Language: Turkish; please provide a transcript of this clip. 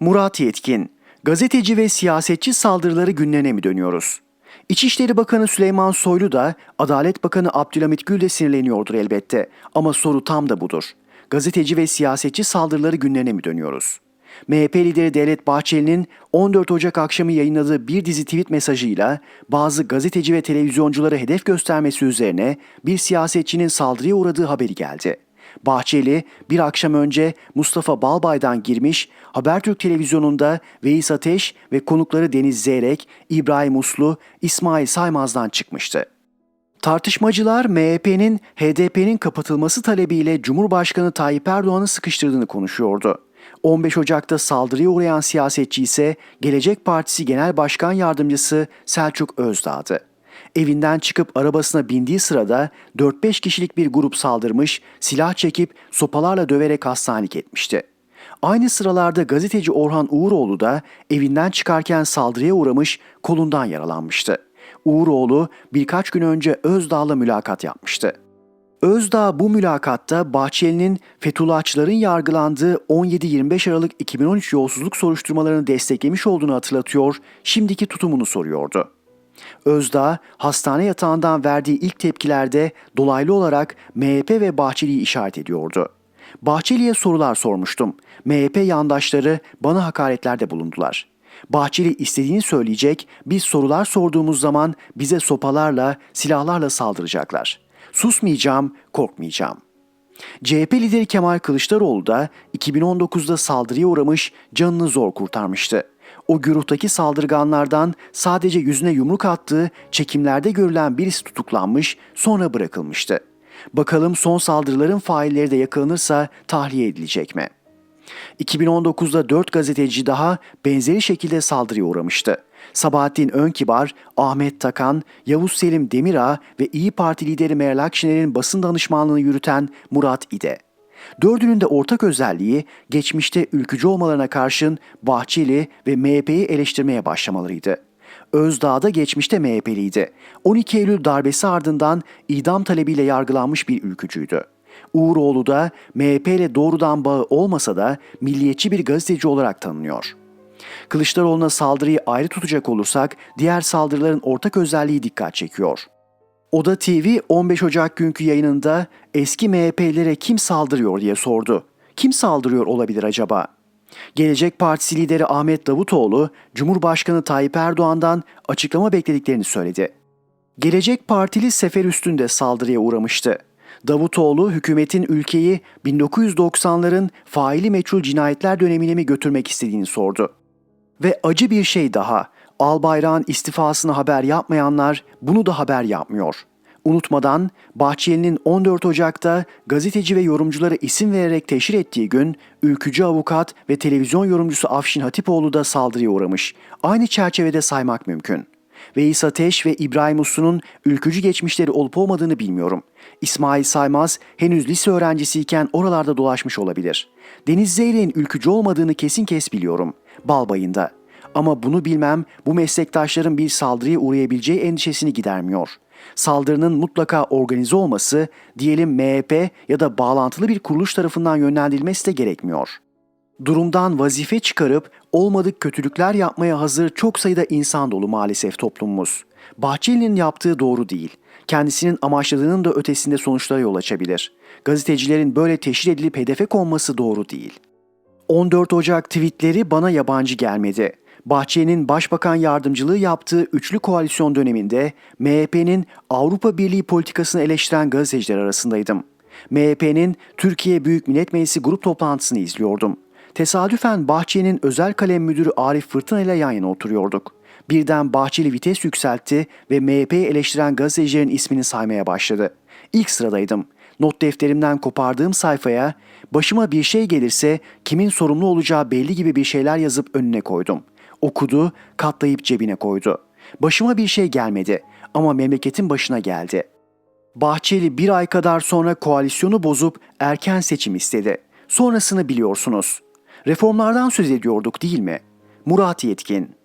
Murat Yetkin, gazeteci ve siyasetçi saldırıları günlerine mi dönüyoruz? İçişleri Bakanı Süleyman Soylu da Adalet Bakanı Abdülhamit Gül de sinirleniyordur elbette. Ama soru tam da budur. Gazeteci ve siyasetçi saldırıları günlerine mi dönüyoruz? MHP lideri Devlet Bahçeli'nin 14 Ocak akşamı yayınladığı bir dizi tweet mesajıyla bazı gazeteci ve televizyoncuları hedef göstermesi üzerine bir siyasetçinin saldırıya uğradığı haberi geldi. Bahçeli bir akşam önce Mustafa Balbay'dan girmiş, Habertürk televizyonunda Veys Ateş ve konukları Deniz Zeyrek, İbrahim Uslu, İsmail Saymaz'dan çıkmıştı. Tartışmacılar MHP'nin HDP'nin kapatılması talebiyle Cumhurbaşkanı Tayyip Erdoğan'ı sıkıştırdığını konuşuyordu. 15 Ocak'ta saldırıya uğrayan siyasetçi ise Gelecek Partisi Genel Başkan Yardımcısı Selçuk Özdağ'dı. Evinden çıkıp arabasına bindiği sırada 4-5 kişilik bir grup saldırmış, silah çekip sopalarla döverek hastanelik etmişti. Aynı sıralarda gazeteci Orhan Uğuroğlu da evinden çıkarken saldırıya uğramış, kolundan yaralanmıştı. Uğuroğlu birkaç gün önce Özdağ'la mülakat yapmıştı. Özdağ bu mülakatta Bahçeli'nin Fethullahçıların yargılandığı 17-25 Aralık 2013 yolsuzluk soruşturmalarını desteklemiş olduğunu hatırlatıyor, şimdiki tutumunu soruyordu. Özdağ, hastane yatağından verdiği ilk tepkilerde dolaylı olarak MHP ve Bahçeli'yi işaret ediyordu. Bahçeli'ye sorular sormuştum. MHP yandaşları bana hakaretlerde bulundular. Bahçeli istediğini söyleyecek, biz sorular sorduğumuz zaman bize sopalarla, silahlarla saldıracaklar. Susmayacağım, korkmayacağım. CHP lideri Kemal Kılıçdaroğlu da 2019'da saldırıya uğramış, canını zor kurtarmıştı. O güruhtaki saldırganlardan sadece yüzüne yumruk attığı çekimlerde görülen birisi tutuklanmış, sonra bırakılmıştı. Bakalım son saldırıların failleri de yakalanırsa tahliye edilecek mi? 2019'da 4 gazeteci daha benzeri şekilde saldırıya uğramıştı. Sabahattin Önkibar, Ahmet Takan, Yavuz Selim Demirağ ve İyi Parti lideri Meral Akşener'in basın danışmanlığını yürüten Murat İde. Dördünün de ortak özelliği geçmişte ülkücü olmalarına karşın Bahçeli ve MHP'yi eleştirmeye başlamalarıydı. Özdağ da geçmişte MHP'liydi. 12 Eylül darbesi ardından idam talebiyle yargılanmış bir ülkücüydü. Uğuroğlu da MHP ile doğrudan bağı olmasa da milliyetçi bir gazeteci olarak tanınıyor. Kılıçdaroğlu'na saldırıyı ayrı tutacak olursak diğer saldırıların ortak özelliği dikkat çekiyor. Oda TV 15 Ocak günkü yayınında eski MHP'lilere kim saldırıyor diye sordu. Kim saldırıyor olabilir acaba? Gelecek Partisi lideri Ahmet Davutoğlu, Cumhurbaşkanı Tayyip Erdoğan'dan açıklama beklediklerini söyledi. Gelecek Partili sefer üstünde saldırıya uğramıştı. Davutoğlu hükümetin ülkeyi 1990'ların faili meçhul cinayetler dönemine mi götürmek istediğini sordu. Ve acı bir şey daha. Albayrak'ın istifasını haber yapmayanlar bunu da haber yapmıyor. Unutmadan Bahçeli'nin 14 Ocak'ta gazeteci ve yorumcuları isim vererek teşhir ettiği gün ülkücü avukat ve televizyon yorumcusu Afşin Hatipoğlu da saldırıya uğramış. Aynı çerçevede saymak mümkün. Veys Ateş ve İbrahim Uslu'nun ülkücü geçmişleri olup olmadığını bilmiyorum. İsmail Saymaz henüz lise öğrencisiyken oralarda dolaşmış olabilir. Deniz Zeyrek'in ülkücü olmadığını kesin kes biliyorum. Balbayında. Ama bunu bilmem bu meslektaşların bir saldırıya uğrayabileceği endişesini gidermiyor. Saldırının mutlaka organize olması, diyelim MHP ya da bağlantılı bir kuruluş tarafından yönlendirilmesi de gerekmiyor. Durumdan vazife çıkarıp olmadık kötülükler yapmaya hazır çok sayıda insan dolu maalesef toplumumuz. Bahçeli'nin yaptığı doğru değil. Kendisinin amaçladığının da ötesinde sonuçlara yol açabilir. Gazetecilerin böyle teşhir edilip hedefe konması doğru değil. 14 Ocak tweetleri bana yabancı gelmedi. Bahçeli'nin başbakan yardımcılığı yaptığı üçlü koalisyon döneminde MHP'nin Avrupa Birliği politikasını eleştiren gazeteciler arasındaydım. MHP'nin Türkiye Büyük Millet Meclisi grup toplantısını izliyordum. Tesadüfen Bahçeli'nin özel kalem müdürü Arif Fırtına ile yan yana oturuyorduk. Birden Bahçeli vites yükseltti ve MHP'yi eleştiren gazetecilerin ismini saymaya başladı. İlk sıradaydım. Not defterimden kopardığım sayfaya başıma bir şey gelirse kimin sorumlu olacağı belli gibi bir şeyler yazıp önüne koydum. Okudu, katlayıp cebine koydu. Başıma bir şey gelmedi ama memleketin başına geldi. Bahçeli bir ay kadar sonra koalisyonu bozup erken seçim istedi. Sonrasını biliyorsunuz. Reformlardan söz ediyorduk değil mi? Murat Yetkin